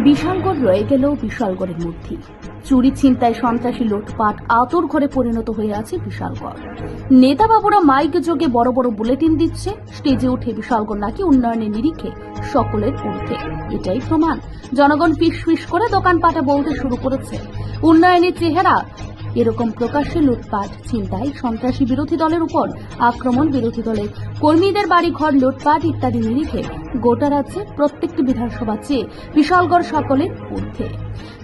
বিশালগড় রয়ে গেল বিশালগড়ের মধ্যে চুরি, ছিনতাই, সন্ত্রাসী, লুটপাট আতর ঘরে পরিণত হয়ে আছে বিশালগড়। নেতা বাবুরা মাইক যোগে বড় বড় বুলেটিন দিচ্ছে, স্টেজে উঠে বিশালগড় নাকি উন্নয়নের নিরিখে সকলের ঊর্ধ্বে। এটাই প্রমাণ। জনগণ পিস ফিস করে দোকানপাটে বলতে শুরু করেছে। উন্নয়নের চেহারা এরকম প্রকাশ্যে লুটপাট চিন্তায় সন্ত্রাসী বিরোধী দলের উপর আক্রমণ বিরোধী দলের কর্মীদের বাড়ি ঘর লুটপাট ইত্যাদি নিরিখে গোটা রাজ্যে প্রত্যেকটি বিধানসভা চেয়ে বিশালগড় সকলের ঊর্ধ্বে।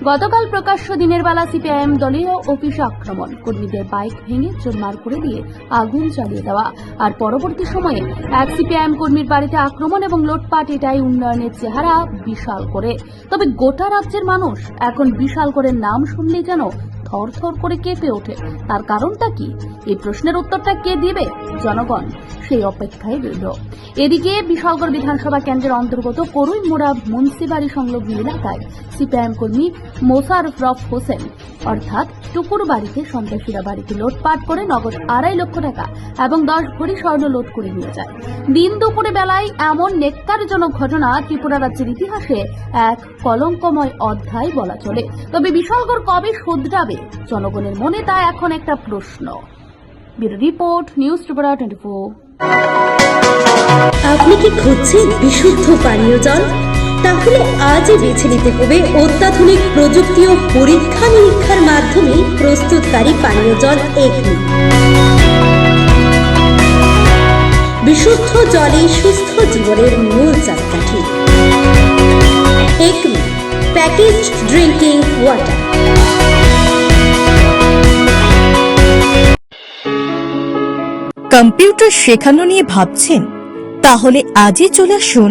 গতকাল প্রকাশ্য দিনের বেলা সিপিআইএম দলীয় অফিসে আক্রমণ। কর্মীদের বাইক ভেঙে চুরমার করে দিয়ে আগুন চালিয়ে দেওয়া। আর পরবর্তী সময়ে এক সিপিআইএম কর্মীর বাড়িতে আক্রমণ এবং লুটপাট এটাই উন্নয়নের চেহারা বিশাল করে। তবে গোটা রাজ্যের মানুষ এখন বিশাল করে নাম শুনলেই যেন থর থর করে কেঁপে ওঠে। তার কারণটা কি? এই প্রশ্নের উত্তরটা কে দিবে? জনগণ। সেই অপেক্ষায় রইল। এদিকে বিশালগড় বিধানসভা কেন্দ্রের অন্তর্গত করুই মোড়া মুন্সিবাড়ি সংলগ্ন এলাকায় সিপিআইএম কর্মী মোসারফ রফ হোসেন, অর্থাৎ টুকুর বাড়িতে সন্ত্রাসীরা বাড়িতে লুটপাট করে নগদ আড়াই লক্ষ টাকা এবং দশ ভরি স্বর্ণ লোট করে নিয়ে যায়। দিন দুপুরে বেলায় এমন নেককারজনক ঘটনা ত্রিপুরা রাজ্যের ইতিহাসে এক কলঙ্কময় অধ্যায় বলা চলে। তবে বিশালগড় কবে শুধরাবে জনগণের মনে তা এখন একটা প্রশ্ন। রিপোর্ট, নিউজ ত্রিপুরা টোয়েন্টি আপনি কি খুঁজছেন বিশুদ্ধ পানীয় জল? তাহলে আজই বেছে নিতে হবে অত্যাধুনিক প্রযুক্তি ও পরীক্ষা নিরীক্ষার মাধ্যমে প্রস্তুতকারী পানীয় জল এগনি বিশুদ্ধ জলে সুস্থ জীবনের মূল চাকাঠি। Acme package drinking water computer শেখানো নিয়ে ভাবছেন? তাহলে আজই চলে আসুন